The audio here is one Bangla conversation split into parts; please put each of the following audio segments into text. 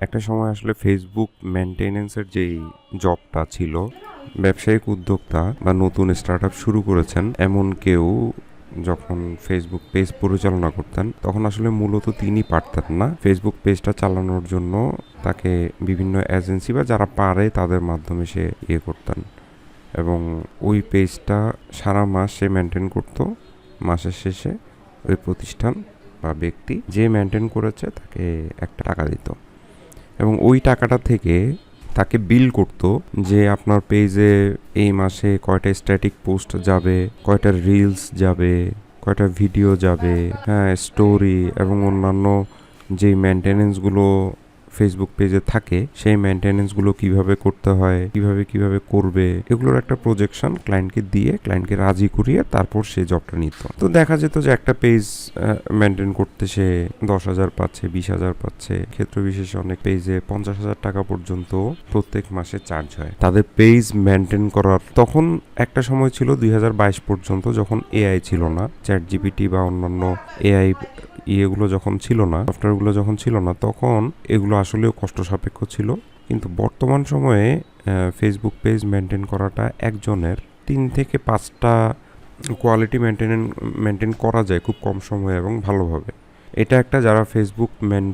একটা সময় আসলে ফেসবুক মেনটেনেন্সের যেই জবটা ছিল, ব্যবসায়িক উদ্যোক্তা বা নতুন স্টার্ট শুরু করেছেন, এমন কেউ যখন ফেসবুক পেজ পরিচালনা করতেন, তখন আসলে মূলত তিনি পারতেন না। ফেসবুক পেজটা চালানোর জন্য তাকে বিভিন্ন এজেন্সি বা যারা পারে তাদের মাধ্যমে সে ইয়ে করতেন এবং ওই পেজটা সারা মাস সে মেনটেন করতো। মাসের শেষে ওই প্রতিষ্ঠান বা ব্যক্তি যে মেনটেন করেছে তাকে একটা টাকা দিত। এবং ওই টাকাটা থেকে তাকে বিল করতো যে আপনার পেজে এই মাসে কয়টা স্ট্যাটিক পোস্ট যাবে, কয়টা রিলস যাবে, কয়টা ভিডিও যাবে হ্যাঁ স্টোরি এবং অন্যান্য যেই মেনটেনেন্সগুলো ফেসবুক পেজে থাকে, সেই মেনটেনেন্সগুলো কীভাবে করতে হয়, কীভাবে কীভাবে করবে, এগুলোর একটা প্রজেকশন ক্লায়েন্টকে দিয়ে ক্লায়েন্টকে রাজি করিয়ে তারপর সে জবটা নিত। তো দেখা যেত যে একটা পেজ মেনটেন করতে সে দশ হাজার পাচ্ছে, বিশ হাজার পাচ্ছে, ক্ষেত্র বিশেষে অনেক পেজে পঞ্চাশ হাজার টাকা পর্যন্ত প্রত্যেক মাসে চার্জ হয়। তাদের পেজ মেনটেন করার তখন একটা সময় ছিল দুই হাজার বাইশ পর্যন্ত যখন এআই ছিল না চ্যাট জিপিটি বা অন্যান্য এআই ইয়েগুলো যখন ছিল না সফটওয়্যারগুলো যখন ছিল না, তখন এগুলো আসলেও কষ্ট সাপেক্ষ ছিল। কিন্তু বর্তমান সময়ে ফেসবুক পেজ মেনটেন করাটা একজনের তিন থেকে পাঁচটা কোয়ালিটি মেনটেন মেনটেন করা যায় খুব কম সময়ে এবং ভালোভাবে। এটা একটা যারা ফেসবুক মেন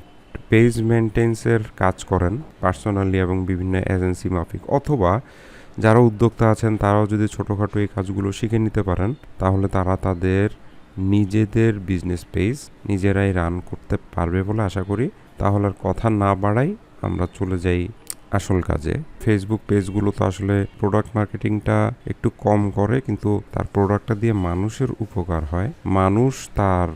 পেজ মেনটেন্সের কাজ করেন পার্সোনালি এবং বিভিন্ন এজেন্সি মাফিক, অথবা যারা উদ্যোক্তা আছেন, তারাও যদি ছোটোখাটো এই কাজগুলো শিখে নিতে পারেন, তাহলে তারা তাদের নিজেদের বিজনেস পেজ নিজেরাই রান করতে পারবে বলে আশা করি। তাহলে আর কথা না বাড়াই আমরা চলে যাই আসল কাজে। ফেসবুক পেজগুলো তো আসলে প্রোডাক্ট মার্কেটিংটা একটু কম করে, কিন্তু তার প্রোডাক্টটা দিয়ে মানুষের উপকার হয়। মানুষ তার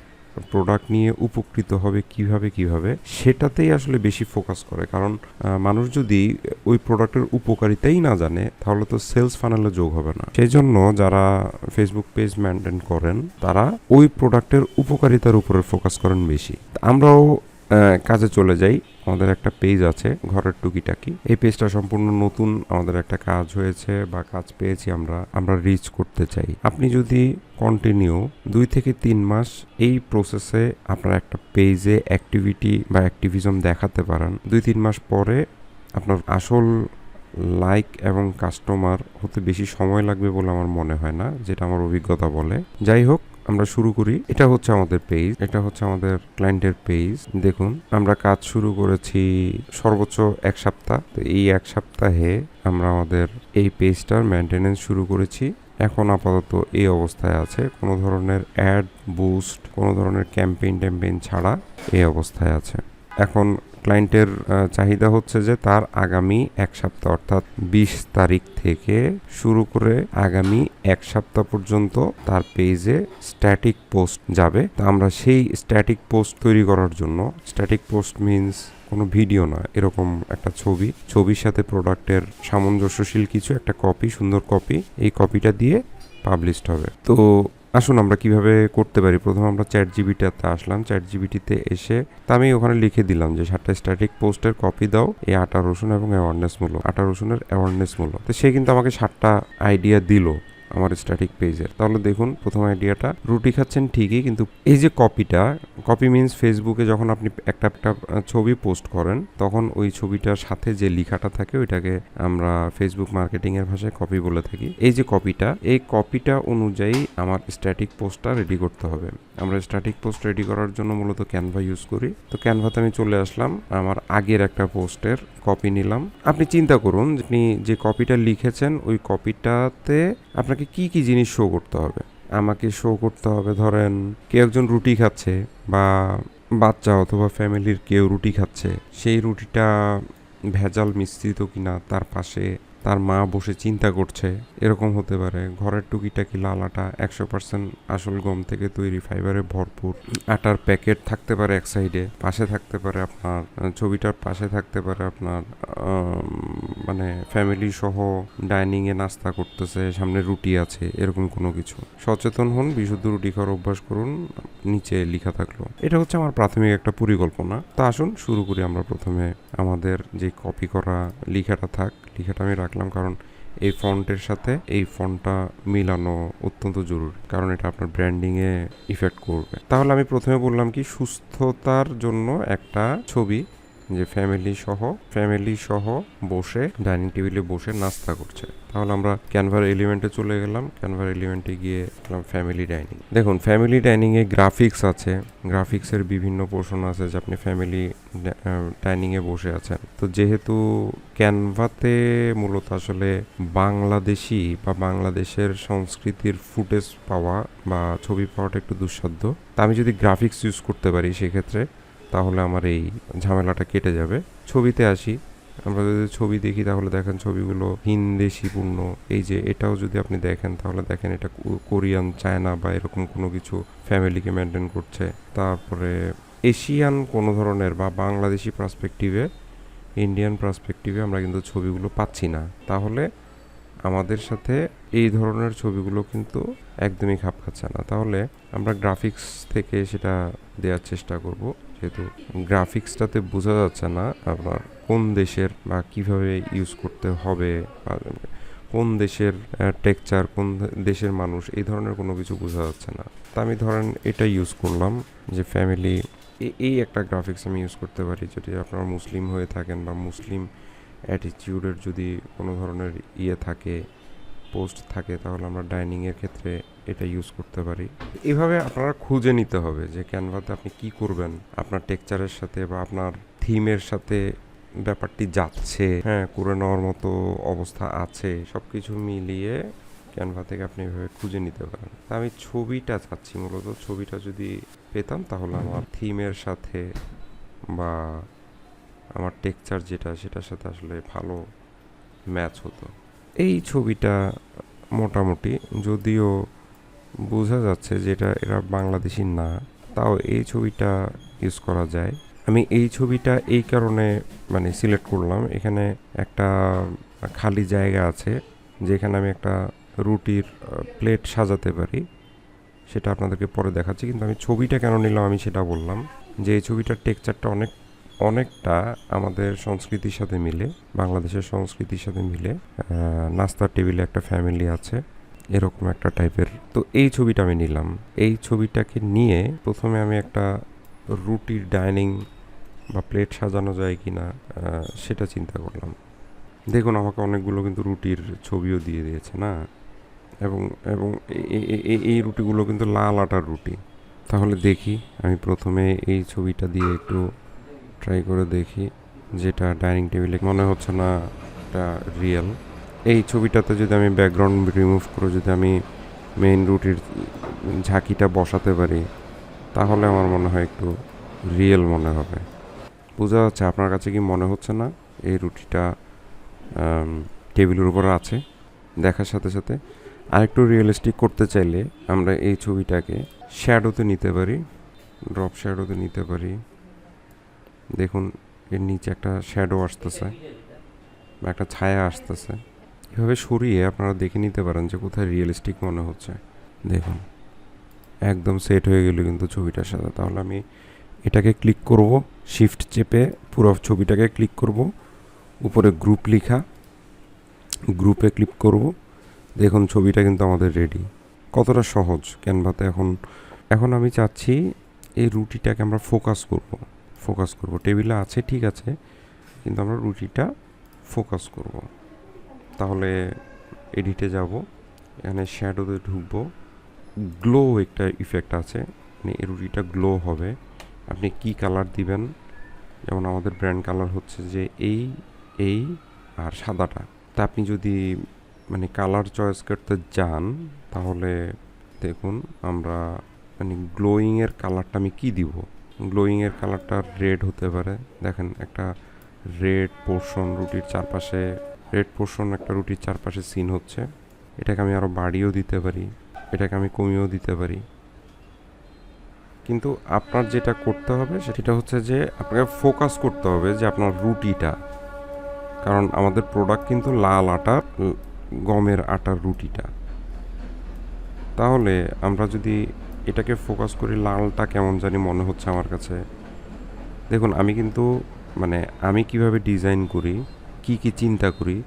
প্রোডাক্ট নিয়ে উপকৃত হবে কীভাবে কীভাবে, সেটাতেই আসলে বেশি ফোকাস করে। কারণ মানুষ যদি ওই প্রোডাক্টের উপকারিতাই না জানে, তাহলে তো সেলস ফানেলে যোগ হবে না। সেই জন্য যারা ফেসবুক পেজ মেনটেন করেন, তারা ওই প্রোডাক্টের উপকারিতার উপরে ফোকাস করেন বেশি। আমরাও কাজে চলে যাই। আমাদের একটা পেজ আছে, ঘরের টুকিটাকি। এই পেজটা সম্পূর্ণ নতুন, আমাদের একটা কাজ হয়েছে বা কাজ পেয়েছি আমরা আমরা রিচ করতে চাই। আপনি যদি কন্টিনিউ দুই থেকে তিন মাস এই প্রসেসে আপনার একটা পেজে অ্যাক্টিভিটি বা অ্যাক্টিভিজম দেখাতে পারেন, দুই তিন মাস পরে আপনার আসল লাইক এবং কাস্টমার হতে বেশি সময় লাগবে বলে আমার মনে হয় না, যেটা আমার অভিজ্ঞতা বলে। যাই হোক আমরা শুরু করি। এটা হচ্ছে আমাদের পেজ এটা হচ্ছে আমাদের ক্লায়েন্টের পেজ দেখুন, আমরা কাজ শুরু করেছি সর্বোচ্চ এক সপ্তাহ। তো এই এক সপ্তাহে আমরা আমাদের এই পেজটার মেনটেনেন্স শুরু করেছি। এখন আপাতত এই অবস্থায় আছে। কোনো ধরনের অ্যাড বুস্ট কোনো ধরনের ক্যাম্পেইন ট্যাম্পেইন ছাড়া এই অবস্থায় আছে। এখন ক্লায়েন্টের চাহিদা হচ্ছে যে তার আগামী এক সপ্তাহ অর্থাৎ বিশ তারিখ থেকে শুরু করে আগামী এক সপ্তাহ পর্যন্ত তার পেজে স্ট্যাটিক পোস্ট যাবে। তা আমরা সেই স্ট্যাটিক পোস্ট তৈরি করার জন্য স্ট্যাটিক পোস্ট মিন্স কোনো ভিডিও না এরকম একটা ছবি, ছবির সাথে প্রোডাক্টের সামঞ্জস্যশীল কিছু একটা কপি সুন্দর কপি এই কপিটা দিয়ে পাবলিশড হবে। তো আসুন আমরা কীভাবে করতে পারি? প্রথমে আমরা চ্যাট জিবিটাতে আসলাম। চ্যাট জিবিটিতে এসে তা আমি ওখানে লিখে দিলাম যে, সাতটা স্ট্যাটিক পোস্টের কপি দাও এই আটা রসুন এবং অ্যাওয়ারনেস মূল্য আটা রসুনের অ্যাওয়ারনেস মূল্য তো সে কিন্তু আমাকে সাতটা আইডিয়া দিল। আমার স্ট্যাটিক পেজের তাহলে দেখুন, প্রথম আইডিয়াটা রুটি খাচ্ছেন ঠিকই, কিন্তু এই যে কপিটা কপি মিন্স ফেসবুকে যখন আপনি একটা একটা ছবি পোস্ট করেন, তখন ওই ছবিটার সাথে যে লেখাটা থাকে, ওইটাকে আমরা ফেসবুক মার্কেটিং এর ভাষায় কপি বলে থাকি। এই যে কপিটা এই কপিটা অনুযায়ী আমার স্ট্যাটিক পোস্টটা রেডি করতে হবে। আমরা স্ট্যাটিক পোস্ট রেডি করার জন্য মূলত ক্যানভা ইউজ করি। তো ক্যানভাতে আমি চলে আসলাম, আমার আগের একটা পোস্টের কপি নিলাম। আপনি চিন্তা করুন, আপনি যে কপিটা লিখেছেন, ওই কপিটাতে আপনাকে কি কি জিনিস শো করতে হবে? আমাকে শো করতে হবে ধরেন, কেউ একজন রুটি খাচ্ছে বা বাচ্চা অথবা ফ্যামিলির কেউ রুটি খাচ্ছে, সেই রুটিটা ভেজাল মিশ্রিত কিনা, তার পাশে তার মা বসে চিন্তা করছে, এরকম হতে পারে, ঘরের টুকিটাকি লাল আটা একশো পার্সেন্ট আসল গম থেকে তৈরি ফাইবারে ভরপুর। আটার প্যাকেট থাকতে পারে এক সাইডে পাশে থাকতে পারে আপনার ছবিটার পাশে থাকতে পারে আপনার মানে ফ্যামিলি সহ ডাইনিং এ নাস্তা করতেছে, সামনে রুটি আছে, এরকম কোনো কিছু। সচেতন হন, বিশুদ্ধ রুটি খাওয়ার অভ্যাস করুন, নিচে লেখা থাকল। এটা হচ্ছে আমার প্রাথমিক একটা পরিকল্পনা। তা আসুন, শুরু করি আমরা প্রথমে। আমাদের যে কপি করা লেখাটা থাক, লেখাটা আমি রাখলাম, কারণ এই ফন্টের সাথে এই ফন্টটা মিলানো অত্যন্ত জরুরি, কারণ এটা আপনার ব্র্যান্ডিং এ ইফেক্ট করবে। তাহলে আমি প্রথমে বললাম কি, সুস্থতার জন্য একটা ছবি যে ফ্যামিলি সহ ফ্যামিলি সহ বসে ডাইনিং টেবিলে বসে নাস্তা করছে। তাহলে আমরা ক্যানভার এলিমেন্টে চলে গেলাম। ক্যানভার এলিমেন্টে গিয়ে গেলাম ফ্যামিলি ডাইনিং দেখুন ফ্যামিলি ডাইনিং এ গ্রাফিক্স আছে। গ্রাফিক্সের বিভিন্ন পোর্শন আছে যে আপনি ফ্যামিলি ডাইনিং এ বসে আছেন। তো যেহেতু ক্যানভাতে মূলত আসলে বাংলাদেশি বা বাংলাদেশের সংস্কৃতির ফুটেজ পাওয়া বা ছবি পাওয়াটা একটু দুঃসাধ্য, তা আমি যদি গ্রাফিক্স ইউজ করতে পারি সেক্ষেত্রে তাহলে আমার এই ঝামেলাটা কেটে যাবে। ছবিতে আসি। আমরা যদি ছবি দেখি তাহলে দেখেন ছবিগুলো হিন্দেশিপূর্ণ। এই যে এটাও যদি আপনি দেখেন তাহলে দেখেন এটা কোরিয়ান, চায়না বা এরকম কোনো কিছু ফ্যামিলিকে মেনটেন করছে। তারপরে এশিয়ান কোনো ধরনের বা বাংলাদেশি পার্সপেক্টিভে ইন্ডিয়ান পার্সপেক্টিভে আমরা কিন্তু ছবিগুলো পাচ্ছি না। তাহলে আমাদের সাথে এই ধরনের ছবিগুলো কিন্তু একদমই খাপ খাচ্ছে না। তাহলে আমরা গ্রাফিক্স থেকে সেটা দেওয়ার চেষ্টা করব। যেহেতু গ্রাফিক্সটাতে বোঝা যাচ্ছে না আপনার কোন দেশের বা কীভাবে ইউজ করতে হবে কোন দেশের টেকচার কোন দেশের মানুষ, এই ধরনের কোনো কিছু বোঝা যাচ্ছে না। তা আমি ধরেন এটা ইউজ করলাম যে ফ্যামিলি এই একটা গ্রাফিক্স আমি ইউজ করতে পারি যদি আপনারা মুসলিম হয়ে থাকেন বা মুসলিম অ্যাটিটিউডের যদি কোনো ধরনের ইয়ে থাকে পোস্ট থাকে, তাহলে আমরা ডাইনিংয়ের ক্ষেত্রে এটা ইউজ করতে পারি। এভাবে আপনারা খুঁজে নিতে হবে যে ক্যানভাতে আপনি কি করবেন, আপনার টেকচারের সাথে বা আপনার থিমের সাথে ব্যাপারটি যাচ্ছে হ্যাঁ করে নেওয়ার মতো অবস্থা আছে সব কিছু মিলিয়ে ক্যানভা থেকে আপনি এভাবে খুঁজে নিতে পারেন। তা আমি ছবিটা চাচ্ছি মূলত, ছবিটা যদি পেতাম তাহলে আমার থিমের সাথে বা আমার টেকচার যেটা, সেটার সাথে আসলে ভালো ম্যাচ হতো। এই ছবিটা মোটামুটি, যদিও বোঝা যাচ্ছে যে এটা, এরা বাংলাদেশি না। তাও এই ছবিটা ইউজ করা যায়। আমি এই ছবিটা এই কারণে মানে সিলেক্ট করলাম। এখানে একটা খালি জায়গা আছে, যেখানে আমি একটা রুটির প্লেট সাজাতে পারি। সেটা আপনাদেরকে পরে দেখাচ্ছি। কিন্তু আমি ছবিটা কেন নিলাম আমি সেটা বললাম যে, এই ছবিটার টেক্সচারটা অনেক, অনেকটা আমাদের সংস্কৃতির সাথে মিলে, বাংলাদেশের সংস্কৃতির সাথে মিলে। নাস্তার টেবিলে একটা ফ্যামিলি আছে। এরকম একটা টাইপের তো এই ছবিটা আমি নিলাম। এই ছবিটাকে নিয়ে প্রথমে আমি একটা রুটির ডাইনিং বা প্লেট সাজানো যায় কি না সেটা চিন্তা করলাম। দেখুন, আমাকে অনেকগুলো কিন্তু রুটির ছবিও দিয়ে দিয়েছে, না? এবং এবং এই রুটিগুলো কিন্তু লাল আটার রুটি। তাহলে দেখি, আমি প্রথমে এই ছবিটা দিয়ে একটু ট্রাই করে দেখি, যেটা ডাইনিং টেবিলে মনে হচ্ছে না এটা রিয়েল এই ছবিটাতে যদি আমি ব্যাকগ্রাউন্ড রিমুভ করে যদি আমি মেইন রুটির ঝাঁকিটা বসাতে পারি, তাহলে আমার মনে হয় একটু রিয়েল মনে হবে। বোঝা যাচ্ছে আপনার কাছে কি মনে হচ্ছে না? এই রুটিটা টেবিলের উপর আছে, দেখার সাথে সাথে। আরেকটু রিয়েলিস্টিক করতে চাইলে আমরা এই ছবিটাকে শ্যাডোতে নিতে পারি ড্রপ শ্যাডোতে নিতে পারি। দেখুন, এর নিচে একটা শ্যাডো আসতেছে, বা একটা ছায়া আসতেছে। এভাবে সরিয়ে আপনারা দেখে নিতে পারেন যে কোথায় রিয়েলিস্টিক মনে হচ্ছে? দেখুন, একদম সেট হয়ে গেল কিন্তু ছবিটার সাথে। তাহলে আমি এটাকে ক্লিক করব শিফট চেপে পুরো ছবিটাকে ক্লিক করব, উপরে গ্রুপ লেখা গ্রুপে ক্লিক করব। দেখুন, ছবিটা কিন্তু আমাদের রেডি কতটা সহজ ক্যানভাতে এখন। এখন আমি চাচ্ছি এই রুটিটাকে আমরা ফোকাস করব ফোকাস করব। টেবিলে আছে, ঠিক আছে, কিন্তু আমরা রুটিটা ফোকাস করব। তাহলে এডিটে যাব। এখানে শ্যাডোতে ঢুকবো। গ্লো একটা ইফেক্ট আছে। মানে এই রুটিটা গ্লো হবে। আপনি কি কালার দিবেন? যেমন আমাদের ব্র্যান্ড কালার হচ্ছে যে এই এই আর সাদাটা। তা আপনি যদি মানে কালার চয়েস করতে যান তাহলে দেখুন আমরা মানে গ্লোয়িংয়ের কালারটা আমি কি দিব? গ্লোয়িংয়ের কালারটা রেড হতে পারে। দেখেন একটা রেড পোর্শন রুটির চারপাশে রেড পোর্শন একটা রুটির চারপাশে সিন হচ্ছে। এটাকে আমি আরও বাড়িয়েও দিতে পারি, এটাকে আমি কমিয়েও দিতে পারি। কিন্তু আপনার যেটা করতে হবে সেটা হচ্ছে যে আপনাকে ফোকাস করতে হবে যে আপনার রুটিটা। কারণ আমাদের প্রোডাক্ট কিন্তু লাল আটার, গমের আটার রুটিটা। তাহলে আমরা যদি এটাকে ফোকাস করি লালটা কেমন জানি মনে হচ্ছে আমার কাছে। দেখুন, আমি কিন্তু মানে আমি কীভাবে ডিজাইন করি কি কি চিন্তা করি,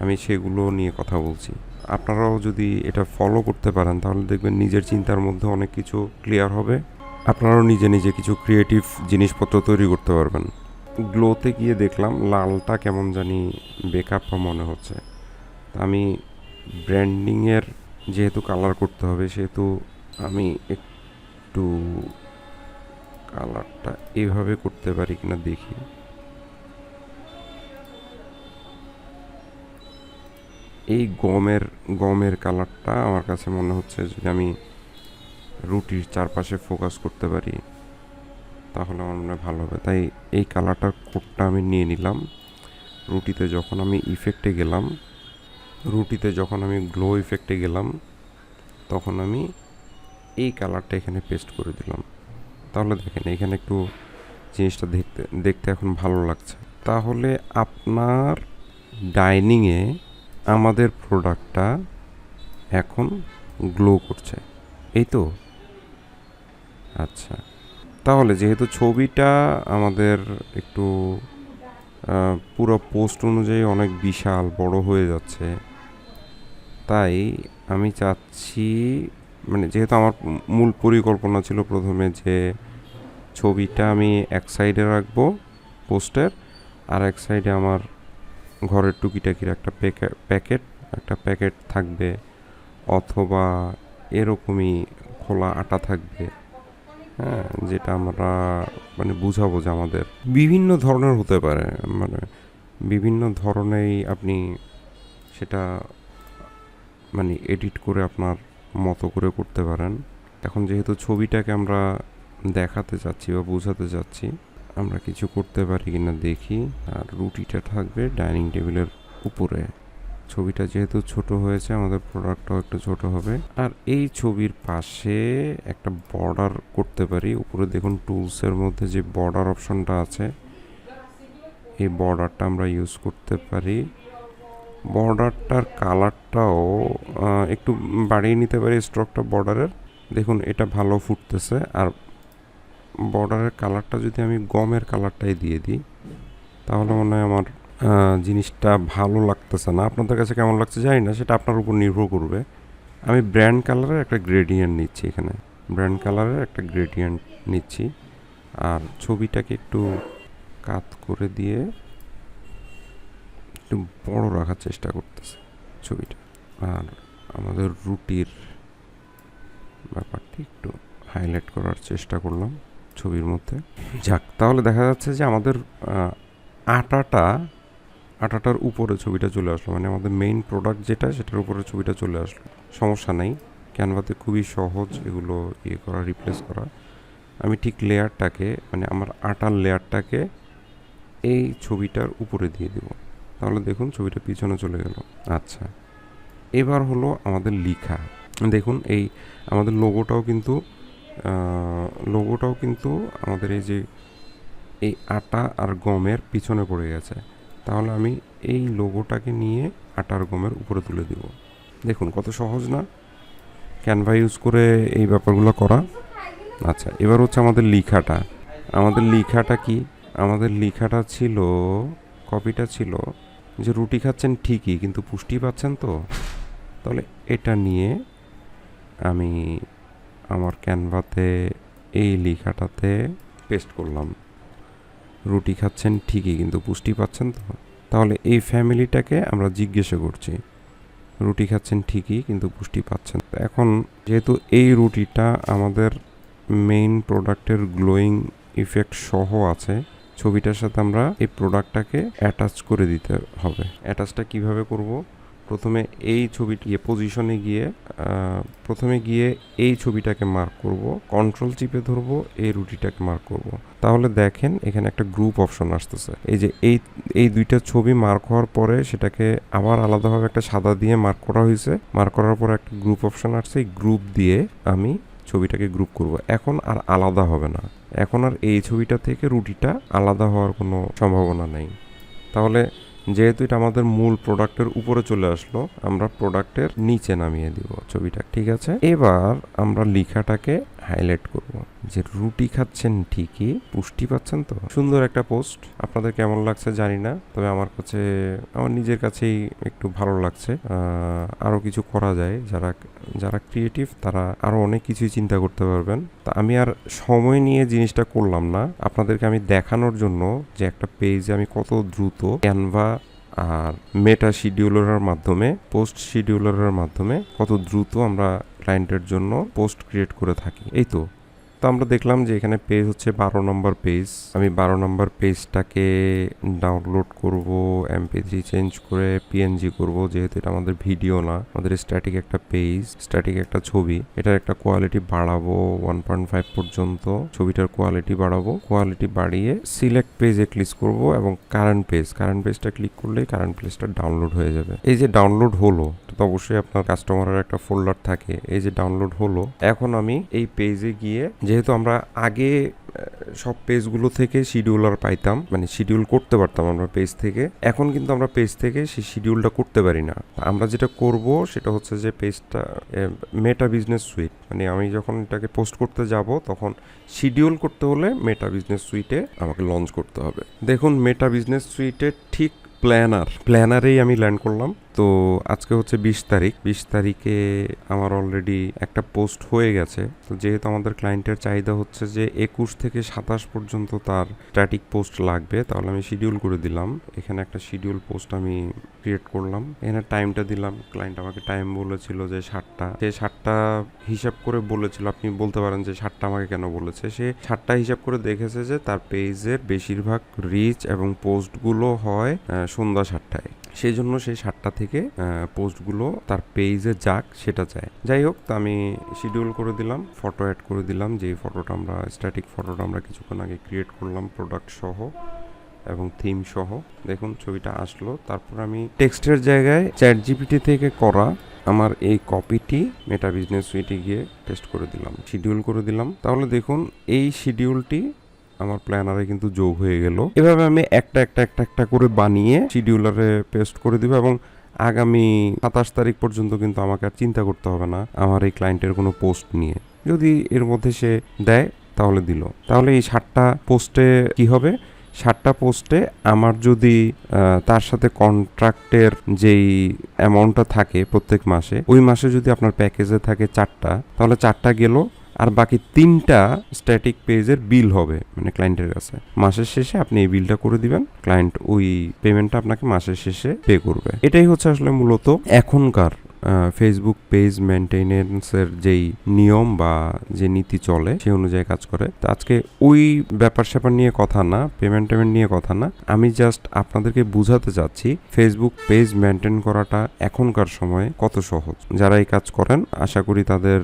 আমি সেগুলো নিয়ে কথা বলছি। আপনারাও যদি এটা ফলো করতে পারেন, তাহলে দেখবেন নিজের চিন্তার মধ্যে অনেক কিছু ক্লিয়ার হবে। আপনারাও নিজে নিজে কিছু ক্রিয়েটিভ জিনিসপত্র তৈরি করতে পারবেন। গ্লোতে গিয়ে দেখলাম লালটা কেমন জানি বেকআপ মনে হচ্ছে। আমি ব্র্যান্ডিংয়ের যেহেতু কালার করতে হবে, সেহেতু আমি একটু কালারটা এভাবে করতে পারি কিনা দেখি। এই গমের গমের কালারটা আমার কাছে মনে হচ্ছে যদি আমি রুটির চারপাশে ফোকাস করতে পারি, তাহলে আমার মনে ভালো হবে। তাই এই কালারটার কোডটা আমি নিয়ে নিলাম। রুটিতে যখন আমি ইফেক্টে গেলাম, রুটিতে যখন আমি গ্লো ইফেক্টে গেলাম, তখন আমি এই কালারটা এখানে পেস্ট করে দিলাম। তাহলে দেখেন, এখানে একটু জিনিসটা দেখতে দেখতে এখন ভালো লাগছে। তাহলে আপনার ডাইনিংয়ে আমাদের প্রোডাক্টটা এখন গ্লো করছে। এই তো? আচ্ছা। তাহলে যেহেতু ছবিটা আমাদের একটু পুরো পোস্ট অনুযায়ী অনেক বিশাল, বড় হয়ে যাচ্ছে, তাই আমি চাচ্ছি মানে যেহেতু আমার মূল পরিকল্পনা ছিল প্রথমে যে ছবিটা আমি এক সাইডে রাখব পোস্টের আর এক সাইডে আমার ঘরের টুকিটাকির একটা প্যাকে- প্যাকেট, একটা প্যাকেট থাকবে অথবা এরকমই খোলা আটা থাকবে হ্যাঁ যেটা আমরা মানে বুঝাবো যে আমাদের বিভিন্ন ধরনের হতে পারে মানে বিভিন্ন ধরনেরই আপনি সেটা মানে এডিট করে আপনার মতো করে করতে পারেন। এখন যেহেতু ছবিটাকে আমরা দেখাতে চাচ্ছি বা বোঝাতে চাচ্ছি আমরা কিছু করতে পারি কিনা দেখি। আর রুটিটা থাকবে ডাইনিং টেবিলের উপরে। ছবিটা যেহেতু ছোট হয়েছে, আমাদের প্রোডাক্টটাও একটু ছোট হবে। আর এই ছবির পাশে একটা বর্ডার করতে পারি। উপরে দেখুন টুলসের মধ্যে যে বর্ডার অপশনটা আছে, এই বর্ডারটা আমরা ইউজ করতে পারি। বর্ডারটার কালারটাও একটু বাড়িয়ে নিতে পারি স্ট্রোকটা বর্ডারের। দেখুন, এটা ভালো ফুটতেছে। আর বর্ডারের কালারটা যদি আমি গমের কালারটাই দিয়ে দিই, তাহলে মনে হয় আমার জিনিসটা ভালো লাগতেছে না। আপনাদের কাছে কেমন লাগছে জানি না, সেটা আপনার উপর নির্ভর করবে। আমি ব্র্যান্ড কালারের একটা গ্রেডিয়েন্ট নিচ্ছি এখানে। ব্র্যান্ড কালারের একটা গ্রেডিয়েন্ট নিচ্ছি। আর ছবিটাকে একটু কাত করে দিয়ে একটু বড় রাখার চেষ্টা করতেছে ছবিটা। আর আমাদের রুটির ব্যাপারটি একটু হাইলাইট করার চেষ্টা করলাম। ছবির মধ্যে। যাক, তাহলে দেখা যাচ্ছে যে আমাদের আটাটা, আটাটার উপরে ছবিটা চলে আসলো। মানে আমাদের মেইন প্রোডাক্ট যেটা, সেটার উপরে ছবিটা চলে আসলো। সমস্যা নেই। ক্যানভাতে খুবই সহজ এগুলো ইয়ে করা রিপ্লেস করা। আমি ঠিক লেয়ারটাকে মানে আমার আটার লেয়ারটাকে এই ছবিটার উপরে দিয়ে দেব। তাহলে দেখুন ছবিটা পিছনে চলে গেল। আচ্ছা। এবার হলো আমাদের লিখা। দেখুন এই আমাদের লোগোটাও কিন্তু লোগোটাও কিন্তু আমাদের এই যে এই আটা আর গমের পিছনে পড়ে গেছে। তাহলে আমি এই লোগোটাকে নিয়ে আটার গমের উপরে তুলে দিব। দেখুন, কত সহজ না? ক্যানভা ইউজ করে এই ব্যাপারগুলো করা। আচ্ছা এবার হচ্ছে আমাদের লিখাটা। আমাদের লিখাটা কি? আমাদের লিখাটা ছিল কপিটা ছিল যে রুটি খাচ্ছেন ঠিকই, কিন্তু পুষ্টি পাচ্ছেন তো? তাহলে এটা নিয়ে আমি আমার ক্যানভাতে এই লেখাটাতে পেস্ট করলাম। রুটি খাচ্ছেন ঠিকই, কিন্তু পুষ্টি পাচ্ছেন তো? তাহলে এই ফ্যামিলিটাকে আমরা জিজ্ঞাসা করছি। রুটি খাচ্ছেন ঠিকই, কিন্তু পুষ্টি পাচ্ছেন এখন যেহেতু এই রুটিটা আমাদের মেইন প্রোডাক্টের গ্লোয়িং ইফেক্ট সহ আছে, ছবিটার সাথে আমরা এই প্রোডাক্টটাকে অ্যাটাচ করে দিতে হবে। অ্যাটাচটা কীভাবে করব? প্রথমে এই ছবিটি পজিশনে গিয়ে প্রথমে গিয়ে এই ছবিটাকে মার্ক করব কন্ট্রোল চিপে ধরবো, এই রুটিটাকে মার্ক করব। তাহলে দেখেন এখানে একটা গ্রুপ অপশন আসতেছে। এই যে এই এই দুইটা ছবি মার্ক হওয়ার পরে সেটাকে আবার আলাদাভাবে একটা সাদা দিয়ে মার্ক করা হয়েছে। মার্ক করার পরে একটা গ্রুপ অপশন আসছে, এই গ্রুপ দিয়ে আমি ছবিটাকে গ্রুপ করব। এখন আর আলাদা হবে না। এখন আর এই ছবিটা থেকে রুটিটা আলাদা হওয়ার কোনো সম্ভাবনা নেই। তাহলে যেহেতু এটা আমাদের মূল প্রোডাক্টের উপরে চলে আসলো, আমরা প্রোডাক্টের নিচে নামিয়ে দিব ছবিটা, ঠিক আছে? এবার আমরা লেখাটাকে হাইলাইট করব। যে রুটি খাচ্ছেন ঠিকই পুষ্টি পাচ্ছেন তো? সুন্দর একটা পোস্ট। আপনাদের কেমন লাগছে জানি না তবে আমার কাছে আমার নিজের কাছেই একটু ভালো লাগছে। আহ, আরও কিছু করা যায়। যারা যারা ক্রিয়েটিভ তারা আরও অনেক কিছুই চিন্তা করতে পারবেন। তা আমি আর সময় নিয়ে জিনিসটা করলাম না। আপনাদেরকে আমি দেখানোর জন্য যে একটা পেজে আমি কত দ্রুত ক্যানভা আর মেটা শিডিউলারের মাধ্যমে পোস্ট শিডিউলারের মাধ্যমে কত দ্রুত আমরা ক্লায়েন্টের জন্য পোস্ট ক্রিয়েট করে থাকি। এই তো। তো আমরা দেখলাম যে এখানে পেজ হচ্ছে বারো নম্বর পেজ আমি বারো নম্বর পেজটাকে ডাউনলোড করব এমপি থ্রি চেঞ্জ করে পিএনজি করব, যেহেতু এটা আমাদের ভিডিও না, আমাদের স্ট্যাটিক একটা পেজ স্ট্যাটিক একটা ছবি, এটার একটা কোয়ালিটি বাড়াবো ওয়ান পয়েন্ট ফাইভ পর্যন্ত, ছবিটার কোয়ালিটি বাড়াবো কোয়ালিটি বাড়িয়ে সিলেক্ট পেজে ক্লিক করব এবং কারেন্ট পেজ কারেন্ট পেজটা ক্লিক করলেই কারেন্ট পেজটা ডাউনলোড হয়ে যাবে। এই যে ডাউনলোড হলো তো অবশ্যই আপনার কাস্টমারের একটা ফোল্ডার থাকে, এই যে ডাউনলোড হলো, এখন আমি এই পেজে গিয়ে যেহেতু আমরা আগে সব পেজগুলো থেকে শিডিউলার পাইতাম মানে শিডিউল করতে পারতাম আমরা পেজ থেকে, এখন কিন্তু আমরা পেজ থেকে সেই শিডিউলটা করতে পারি না। আমরা যেটা করব সেটা হচ্ছে যে পেজটা মেটা বিজনেস সুইট মানে আমি যখন এটাকে পোস্ট করতে যাব তখন শিডিউল করতে হলে মেটা বিজনেস সুইটে আমাকে লঞ্চ করতে হবে। দেখুন মেটা বিজনেস সুইটে ঠিক প্ল্যানার প্ল্যানারেই আমি ল্যান্ড করলাম। তো আজকে হচ্ছে বিশ তারিখ। বিশ তারিখে আমার অলরেডি একটা পোস্ট হয়ে গেছে। তো যেহেতু আমাদের ক্লায়েন্টের চাহিদা হচ্ছে যে একুশ থেকে সাতাশ পর্যন্ত তার স্ট্যাটিক পোস্ট লাগবে, তাহলে আমি শিডিউল করে দিলাম। এখানে একটা শিডিউল পোস্ট আমি ক্রিয়েট করলাম। এখানে টাইমটা দিলাম। ক্লায়েন্ট আমাকে টাইম বলেছিল যে সাতটা। সে সাতটা হিসাব করে বলেছিল, আপনি বলতে পারেন যে সাতটা আমাকে কেন বলেছে? সে সাতটা হিসাব করে দেখেছে যে তার পেজের বেশিরভাগ রিচ এবং পোস্টগুলো হয় সন্ধ্যা সাতটায়। সেই জন্য সেই সাতটা থেকে পোস্টগুলো তার পেজে যাক, সেটা চায়। যাই হোক, তা আমি শিডিউল করে দিলাম ফটো অ্যাড করে দিলাম যে ফটোটা আমরা স্ট্যাটিক ফটোটা আমরা কিছুক্ষণ আগে ক্রিয়েট করলাম প্রোডাক্ট সহ এবং থিম সহ। দেখুন, ছবিটা আসলো। তারপর আমি টেক্সটের জায়গায় চ্যাট জিপিটি থেকে করা আমার এই কপিটি মেটা বিজনেস সুইটে গিয়ে টেস্ট করে দিলাম শিডিউল করে দিলাম। তাহলে দেখুন, এই শিডিউলটি আমার প্ল্যানারে কিন্তু যোগ হয়ে গেল। এভাবে আমি একটা একটা একটা একটা করে বানিয়ে শিডিউলারে পেস্ট করে দিব এবং আগামী সাতাশ তারিখ পর্যন্ত কিন্তু আমাকে আর চিন্তা করতে হবে না আমার এই ক্লায়েন্টের কোনো পোস্ট নিয়ে। যদি এর মধ্যে সে দেয়, তাহলে দিল। তাহলে এই ষাটটা পোস্টে কি হবে? ষাটটা পোস্টে আমার যদি তার সাথে কন্ট্রাক্টের যেই অ্যামাউন্টটা থাকে প্রত্যেক মাসে, ওই মাসে যদি আপনার প্যাকেজে থাকে চারটা, তাহলে চারটা গেল। আর বাকি তিনটা স্ট্যাটিক পেজের বিল হবে মানে ক্লায়েন্টের কাছে। মাসের শেষে আপনি এই বিলটা করে দিবেন ক্লায়েন্ট ওই পেমেন্টটা আপনাকে মাসের শেষে পে করবে। এটাই হচ্ছে আসলে মূলত এখনকার ফেসবুক পেজ মেনটেনেন্সের যেই নিয়ম বা যে নীতি চলে সেই অনুযায়ী কাজ করে। তো আজকে ওই ব্যাপার স্যাপার নিয়ে কথা না পেমেন্ট টেমেন্ট নিয়ে কথা না। আমি জাস্ট আপনাদেরকে বুঝাতে চাচ্ছি ফেসবুক পেজ মেনটেন করাটা এখনকার সময়ে কত সহজ? যারা এই কাজ করেন, আশা করি তাদের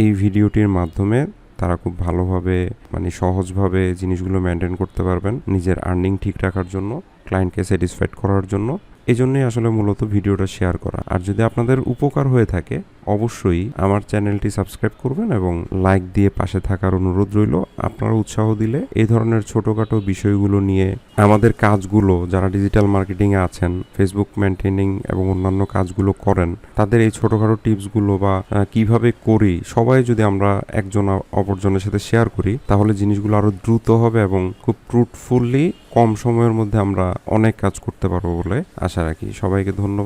এই ভিডিওটির মাধ্যমে তারা খুব ভালোভাবে মানে সহজভাবে জিনিসগুলো মেনটেন করতে পারবেন নিজের আর্নিং ঠিক রাখার জন্য ক্লায়েন্টকে স্যাটিসফাইড করার জন্য। এই জন্যই আসলে মূলত ভিডিওটা শেয়ার করা। আর যদি আপনাদের উপকার হয়ে থাকে অবশ্যই আমার চ্যানেলটি সাবস্ক্রাইব করবেন এবং লাইক দিয়ে পাশে থাকার অনুরোধ রইল। আপনারা উৎসাহ দিলে এই ধরনের ছোটোখাটো বিষয়গুলো নিয়ে আমাদের কাজগুলো, যারা ডিজিটাল মার্কেটিংয়ে আছেন ফেসবুক মেনটেনিং এবং অন্যান্য কাজগুলো করেন, তাদের এই ছোটোখাটো টিপসগুলো বা কীভাবে করি, সবাই যদি আমরা একজন অপরজনের সাথে শেয়ার করি, তাহলে জিনিসগুলো আরও দ্রুত হবে এবং খুব ফ্রুটফুলি কম সময়ের মধ্যে আমরা অনেক কাজ করতে পারব বলে আশা রাখি। সবাইকে ধন্যবাদ।